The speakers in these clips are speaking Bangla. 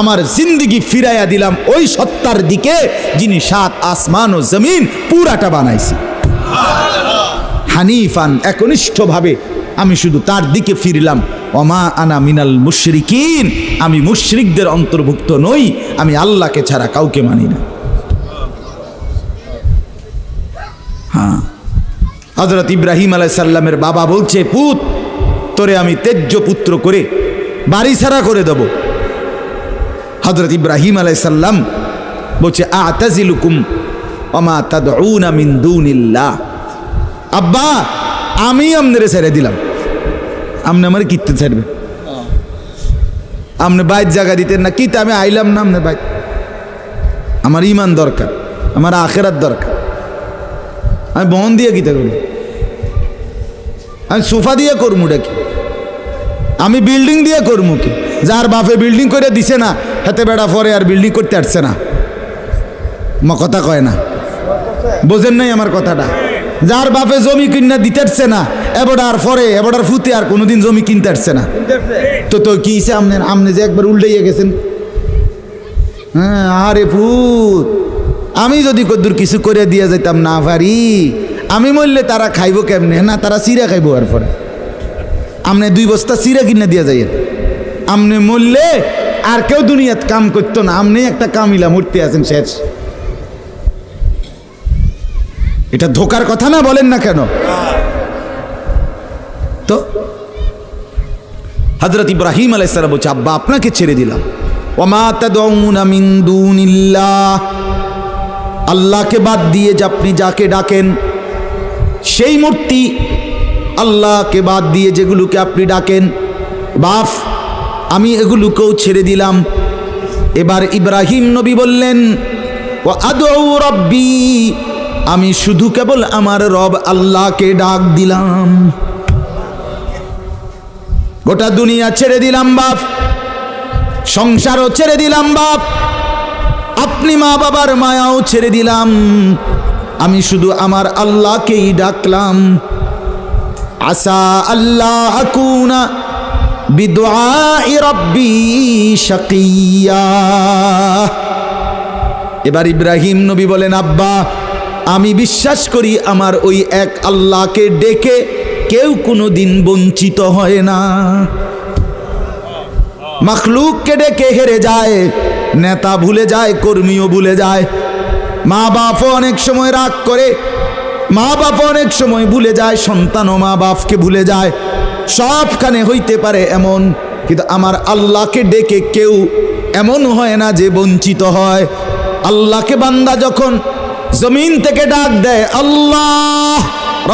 আমার জিন্দিগি ফিরাইয়া দিলাম। ওই সত্তার দিকে যিনি সাত আসমান ও জমিন পুরাটা বানাইছে। হানিফান একনিষ্ঠভাবে আমি শুধু তার দিকে ফিরলাম। অমা আনা মিনাল মুশরিকিন, আমি মুশরিকদের অন্তর্ভুক্ত নই, আমি আল্লাহকে ছাড়া কাউকে মানি না। হ্যাঁ। হজরত ইব্রাহিম আলাই সাল্লামের বাবা বলছে, পুত, তোরে আমি তেজ্য পুত্র করে বাড়ি ছাড়া করে দেব। হজরত ইব্রাহিম আলাইসাল্লাম বলছে, আতাজিলুকুম অমা দুনিল্লাহ। আব্বা, আমি আমনেরে ছেড়ে দিলাম। আপনি আমার কিনতে ছাড়বে। আপনি বাইর জায়গা দিতেন না, কিতে আমি আইলাম না আপনার বাইর। আমার ইমান দরকার, আমার আখেরাত দরকার। আমি বহন দিয়ে কিতে করব? আমি সোফা দিয়ে করব কি আমি বিল্ডিং দিয়ে করব কি? যার বাপে বিল্ডিং করে দিছে না হাতে বেড়া পরে আর বিল্ডিং করতে আসছে না। মা কথা কয় না। বোঝেন নাই আমার কথাটা। যার বাপে জমি কিনা দিতে আসছে না এবারটার পরে এবারটার ফুতে আর কোনোদিন জমি কিনতে আসছে না। তো তো কি হিসে আপনি আপনি যে একবার উল্টাইয়া গেছেন। হ্যাঁ আরে ফুত আমি যদি কদ্দুর কিছু করে দিয়ে যাইতাম না পারি। আমি মরলে তারা খাইবো কেমনে? না, তারা চিরা খাইব আর পরে। আমনে দুই বস্তা চিরা কিনে দিয়ে যাইয়েন। আমনে মরলে আর কেউ দুনিয়াত কাম করতো না। আপনি একটা কামিলা মূর্তি আছেন শেষ। এটা ধোকার কথা না বলেন না কেন? তো হজরত ইব্রাহিম আলাইসালাম বলছে, আব্বা, আপনাকে ছেড়ে দিলাম। আল্লাহকে বাদ দিয়ে যে আপনি যাকে ডাকেন, সেই মূর্তি আল্লাহকে বাদ দিয়ে যেগুলোকে আপনি ডাকেন, বাফ আমি এগুলোকেও ছেড়ে দিলাম। এবার ইব্রাহিম নবী বললেন ও আদৌ রব্বি, আমি শুধু কেবল আমার রব আল্লাহকে ডাক দিলাম। গোটা দুনিয়া ছেড়ে দিলাম বাপ, সংসারও ছেড়ে দিলাম বাপ, আপনি মা বাবার মায়াও ছেড়ে দিলাম। আমি শুধু আমার আল্লাহকেই ডাকলাম। আসা আল্লাহ আকুনা এবার ইব্রাহিম নবী বলেন, আব্বা, আমি বিশ্বাস করি আমার ওই এক আল্লাহকে ডেকে কেউ কোনো দিন বঞ্চিত হয় না। মখলুককে ডেকে হেরে যায়, নেতা ভুলে যায়, কর্মীও ভুলে যায়। মা বাপও অনেক সময় রাগ করে মা বাপ অনেক সময় ভুলে যায়, সন্তানও মা বাপকে ভুলে যায়। সবখানে হইতে পারে এমন, কিন্তু আমার আল্লাহকে ডেকে কেউ এমন হয় না যে বঞ্চিত হয়। আল্লাহকে বান্দা যখন জমিন থেকে ডাক দেয়, আল্লাহ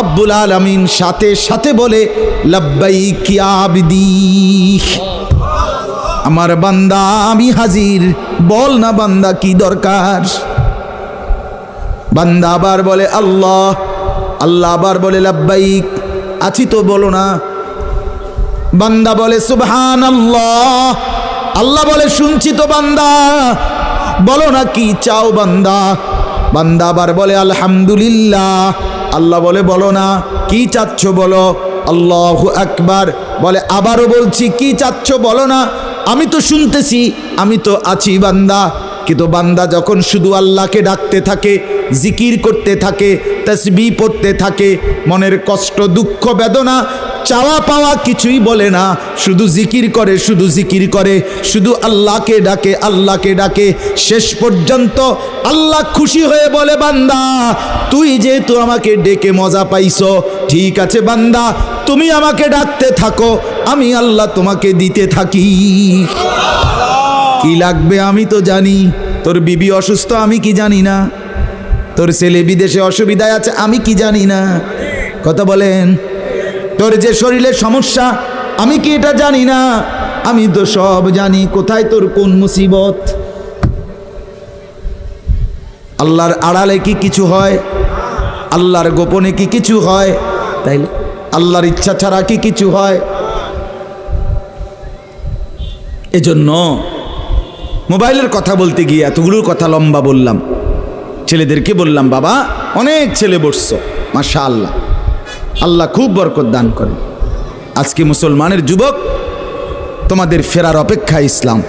রব্বুল আলমিন সাথে সাথে বলে লব্বাই কিয়াবদি আমার বান্দা, আমি হাজির, বল না বান্দা কি দরকার? বান্দা আবার বলে, আল্লাহ। আল্লাহ আবার বলে, লাব্বাইক। আছি তো বলো না বান্দা বলে সুবহান আল্লাহ আল্লাহ বলে, শুনছি তো বান্দা। বলো না, কি চাও বান্দা? বান্দা আবার বলে, আলহামদুলিল্লাহ। আল্লাহ বলে, বলো না, কি চাচ্ছ বলো? আল্লাহ আকবার। বলে, আবারও বলছি, কি চাচ্ছ বলো না? আমি তো শুনতেছি, আমি তো আছি বান্দা। কিন্তু বান্দা যখন শুধু আল্লাহকে ডাকতে থাকে, জিকির করতে থাকে, তসবি পড়তে থাকে, মনের কষ্ট, দুঃখ, বেদনা, চাওয়া পাওয়া কিছুই বলে না। শুধু জিকির করে, শুধু জিকির করে, শুধু আল্লাহকে ডাকে আল্লাহকে ডাকে। শেষ পর্যন্ত আল্লাহ খুশি হয়ে বলে, বান্দা, তুই যেহেতু আমাকে ডেকে মজা পাইছো, ঠিক আছে বান্দা, তুমি আমাকে ডাকতে থাকো, আমি আল্লাহ তোমাকে দিতে থাকি। কি লাগবে আমি তো জানি। তোর বিবি অসুস্থ আমি কি জানি না। তোর ছেলে বিদেশে অসুবিধায় আছে আমি কি জানি না। কথা বলেন তোর যে শরীরের সমস্যা আমি কি এটা জানি না। আমি তো সব জানি কোথায় তোর কোন মুসিবত? আল্লাহর আড়ালে কি কিছু হয়? আল্লাহর গোপনে কি কিছু হয়? তাইলে? আল্লাহর ইচ্ছা ছাড়া কি কিছু হয়? এজন্য মোবাইলের কথা বলতে গিয়ে এতগুলোর কথা লম্বা বললাম। ছেলেদেরকে বললাম, বাবা, অনেক ছেলে বসছ মাশা আল্লাহ আল্লাহ খুব বরকত দান করে আজকে মুসলমানের যুবক, তোমাদের ফেরার অপেক্ষা ইসলাম।